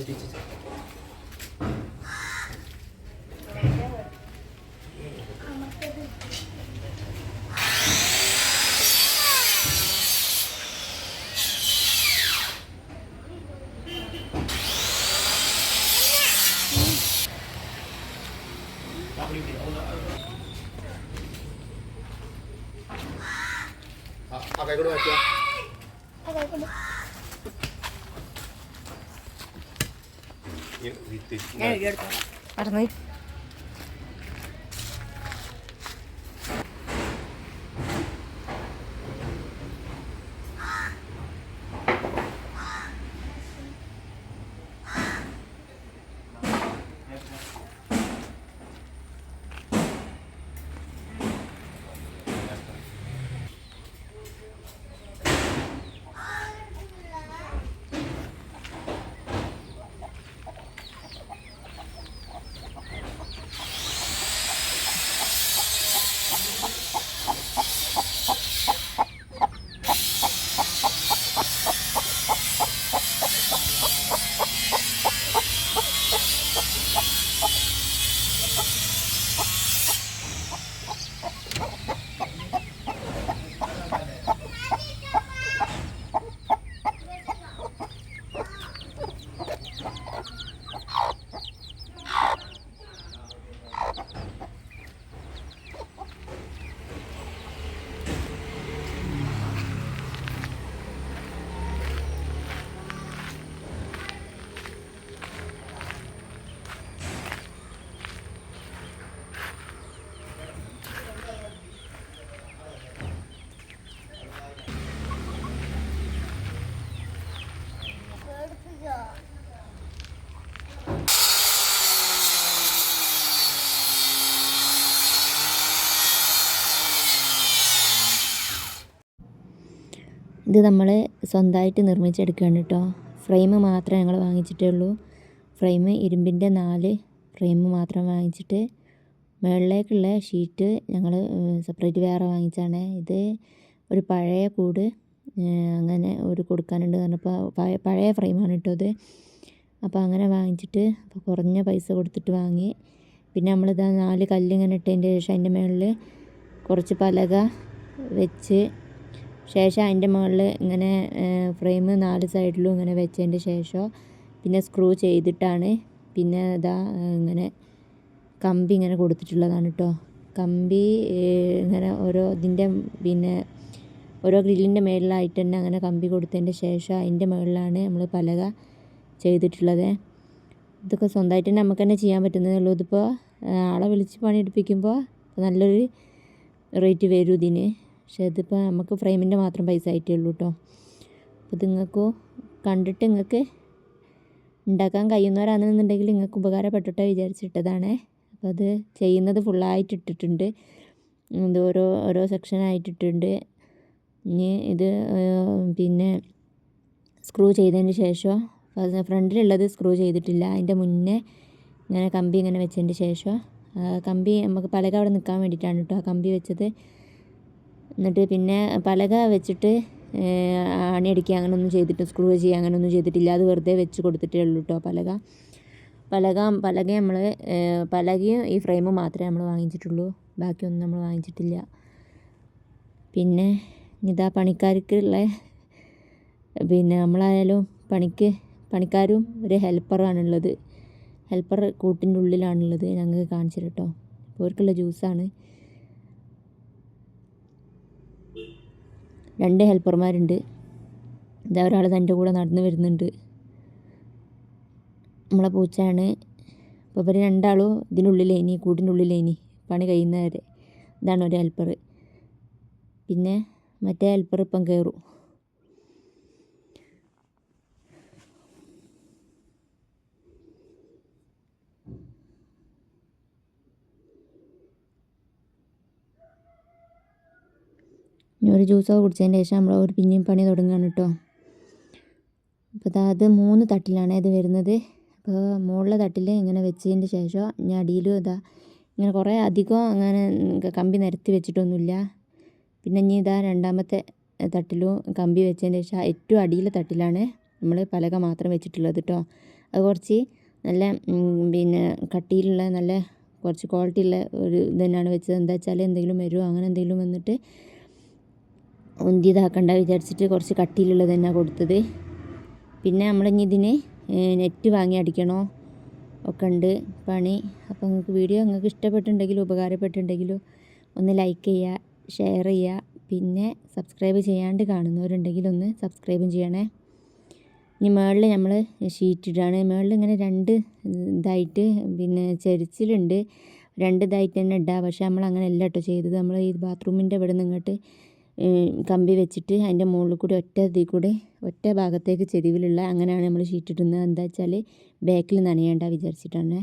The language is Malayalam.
അടുപ്പിച്ച് ആ കൈ കൂടെ മാറ്റിയാ നടന്ന് ഇത് നമ്മൾ സ്വന്തമായിട്ട് നിർമ്മിച്ചെടുക്കുകയാണ് കേട്ടോ. ഫ്രെയിം മാത്രമേ ഞങ്ങൾ വാങ്ങിച്ചിട്ടേ ഉള്ളൂ ഫ്രെയിം ഇരുമ്പിന്റെ നാല് ഫ്രെയിം മാത്രം വാങ്ങിച്ചിട്ട് മുകളിലേക്കുള്ള ഷീറ്റ് ഞങ്ങൾ സെപ്പറേറ്റ് വേറെ വാങ്ങിച്ചാണ് ഇത് ഒരു പഴയ കൂട് അങ്ങനെ ഒരു കൊടുക്കാനുണ്ട് പറഞ്ഞപ്പോൾ പഴയ ഫ്രെയിമാണ് കേട്ടോ ഇത്. അപ്പോൾ അങ്ങനെ വാങ്ങിച്ചിട്ട് അപ്പോൾ കുറഞ്ഞ പൈസ കൊടുത്തിട്ട് വാങ്ങി. പിന്നെ നമ്മളിതാ നാല് കല്ലിങ്ങനെ ഇട്ടതിന്റെ ശേഷം അതിന്റെ മുകളിൽ കുറച്ച് പലക വെച്ച് ശേഷം അതിന്റെ മുകളിൽ ഇങ്ങനെ ഫ്രെയിം നാല് സൈഡിലും ഇങ്ങനെ വെച്ചതിന്റെ ശേഷം പിന്നെ സ്ക്രൂ ചെയ്തിട്ടാണ് പിന്നെ ഇതാ ഇങ്ങനെ കമ്പി ഇങ്ങനെ കൊടുത്തിട്ടുള്ളതാണ് കേട്ടോ കമ്പി ഇങ്ങനെ ഓരോ ഇതിന്റെ പിന്നെ ഓരോ ഗ്രില്ലിന്റെ മേളിലായിട്ട് തന്നെ അങ്ങനെ കമ്പി കൊടുത്തതിന്റെ ശേഷം അതിന്റെ മുകളിലാണ് നമ്മൾ പലക ചെയ്തിട്ടുള്ളത്. ഇതൊക്കെ സ്വന്തമായിട്ട് തന്നെ നമുക്ക് തന്നെ ചെയ്യാൻ പറ്റുന്നതേ ഉള്ളൂ. ഇതിപ്പോൾ ആളെ വിളിച്ച് പണിയെടുപ്പിക്കുമ്പോൾ നല്ലൊരു റേറ്റ് വരും ഇതിന്. പക്ഷേ അതിപ്പോൾ നമുക്ക് ഫ്രെയിമിന്റെ മാത്രം പൈസ ആയിട്ടേ ഉള്ളൂ കേട്ടോ അപ്പോൾ നിങ്ങൾക്ക് കണ്ടിട്ട് നിങ്ങൾക്ക് ഉണ്ടാക്കാൻ കഴിയുന്നവരാണെന്നുണ്ടെങ്കിൽ നിങ്ങൾക്ക് ഉപകാരപ്പെട്ടിട്ട് വിചാരിച്ചിട്ടതാണ്. അപ്പോൾ അത് ചെയ്യുന്നത് ഫുള്ളായിട്ട് ഇട്ടിട്ടുണ്ട്. ഇത് ഓരോ ഓരോ സെക്ഷനായിട്ട് ഇട്ടിട്ടുണ്ട് ഇനി ഇത് പിന്നെ സ്ക്രൂ ചെയ്തതിന് ശേഷം? ഫ്രണ്ടിലുള്ളത് സ്ക്രൂ ചെയ്തിട്ടില്ല. അതിന്റെ മുന്നേ ഇങ്ങനെ കമ്പി ഇങ്ങനെ വെച്ചതിന്റെ ശേഷം? കമ്പി നമുക്ക് പലക അവിടെ നിൽക്കാൻ വേണ്ടിയിട്ടാണ് കേട്ടോ ആ കമ്പി വെച്ചത്. എന്നിട്ട് പിന്നെ പലക വെച്ചിട്ട് അണിയടിക്കുക അങ്ങനൊന്നും ചെയ്തിട്ട് സ്ക്രൂ ചെയ്യുക അങ്ങനെയൊന്നും ചെയ്തിട്ടില്ല. അത് വെറുതെ വെച്ച് കൊടുത്തിട്ടേ ഉള്ളൂ കേട്ടോ പലക. പലക പലക നമ്മൾ പലകയും ഈ ഫ്രെയിമും മാത്രമേ നമ്മൾ വാങ്ങിച്ചിട്ടുള്ളൂ. ബാക്കിയൊന്നും നമ്മൾ വാങ്ങിച്ചിട്ടില്ല. പിന്നെ ഇതാ പണിക്കാർക്കുള്ള പിന്നെ നമ്മളായാലും പണിക്ക് പണിക്കാരും ഒരു ഹെൽപ്പറാണുള്ളത് ഹെൽപ്പർ കൂട്ടിന്റെ ഉള്ളിലാണുള്ളത്. ഞങ്ങൾക്ക് കാണിച്ചു തരാം കേട്ടോ അപ്പോൾ അവർക്കുള്ള ജ്യൂസാണ് രണ്ട് ഹെൽപ്പർമാരുണ്ട്. ഇതാ ഒരാൾ തന്റെ കൂടെ നടന്നു വരുന്നുണ്ട്. നമ്മളെ പൂച്ചയാണ്. അപ്പോൾ ഇവർ രണ്ടാളും ഇതിനുള്ളിലേനി കൂട്ടിന്റെ ഉള്ളിലേനി പണി കഴിയുന്നവരെ ഇതാണ് ഒരു ഹെൽപ്പർ പിന്നെ മറ്റേ ഹെൽപ്പർ ഇപ്പം കയറും ഇനി ഒരു ജ്യൂസൊക്കെ കുടിച്ചതിന് ശേഷം നമ്മൾ ഒരു പിന്നെയും പണി തുടങ്ങുകയാണ് കേട്ടോ. അപ്പോൾ അത് മൂന്ന് തട്ടിലാണ് ഇത് വരുന്നത്. അപ്പോൾ മുകളിലെ തട്ടിൽ ഇങ്ങനെ വെച്ചതിന്റെ ശേഷം ഇനി അടിയിലും ഇതാ ഇങ്ങനെ കുറേ അധികം അങ്ങനെ കമ്പി നിരത്തി വെച്ചിട്ടൊന്നുമില്ല. പിന്നെ ഇനി ഇതാ രണ്ടാമത്തെ തട്ടിലും കമ്പി വെച്ചതിന് ശേഷം ഏറ്റവും അടിയിലെ തട്ടിലാണ് നമ്മൾ പലക മാത്രം വെച്ചിട്ടുള്ളത് കേട്ടോ. അത് കുറച്ച് നല്ല പിന്നെ കട്ടിയിലുള്ള നല്ല കുറച്ച് ക്വാളിറ്റി ഉള്ള ഒരു ഇത് തന്നെയാണ് വെച്ചത്. എന്താ വെച്ചാൽ എന്തെങ്കിലും വരുമോ അങ്ങനെ എന്തെങ്കിലും വന്നിട്ട് ഉന്തിയതാക്കണ്ട വിചാരിച്ചിട്ട് കുറച്ച് കട്ടിയിലുള്ളത് തന്നെ കൊടുത്തത്. പിന്നെ നമ്മളിനി ഇതിന് നെറ്റ് വാങ്ങി അടിക്കണോ ഒക്കെ ഉണ്ട് പണി. അപ്പോൾ നിങ്ങൾക്ക് വീഡിയോ നിങ്ങൾക്ക് ഇഷ്ടപ്പെട്ടിട്ടുണ്ടെങ്കിലും ഉപകാരപ്പെട്ടിട്ടുണ്ടെങ്കിലും ഒന്ന് ലൈക്ക് ചെയ്യുക ഷെയർ ചെയ്യുക. പിന്നെ സബ്സ്ക്രൈബ് ചെയ്യാണ്ട് കാണുന്നവരുണ്ടെങ്കിൽ ഒന്ന് സബ്സ്ക്രൈബും ചെയ്യണേ. ഇനി മുകളിൽ നമ്മൾ ഷീറ്റ് ഇടുകയാണ് മുകളിൽ ഇങ്ങനെ രണ്ട് ഇതായിട്ട് പിന്നെ ചെരിച്ചിലുണ്ട്. രണ്ട് ഇതായിട്ട് തന്നെ ഇടുക പക്ഷേ നമ്മൾ അങ്ങനെ അല്ല കേട്ടോ ചെയ്തത്. നമ്മൾ ഈ ബാത്റൂമിന്റെ ഇവിടെ നിന്ന് ഇങ്ങോട്ട് കമ്പി വെച്ചിട്ട് അതിന്റെ മുകളിൽ കൂടി ഒറ്റ ഇതിൽ കൂടെ ഒറ്റ ഭാഗത്തേക്ക് ചെരിവിലുള്ള അങ്ങനെയാണ് നമ്മൾ ഷീറ്റ് ഇടുന്നത് എന്താ വെച്ചാൽ ബാക്കിൽ നനയേണ്ട വിചാരിച്ചിട്ടാണ്.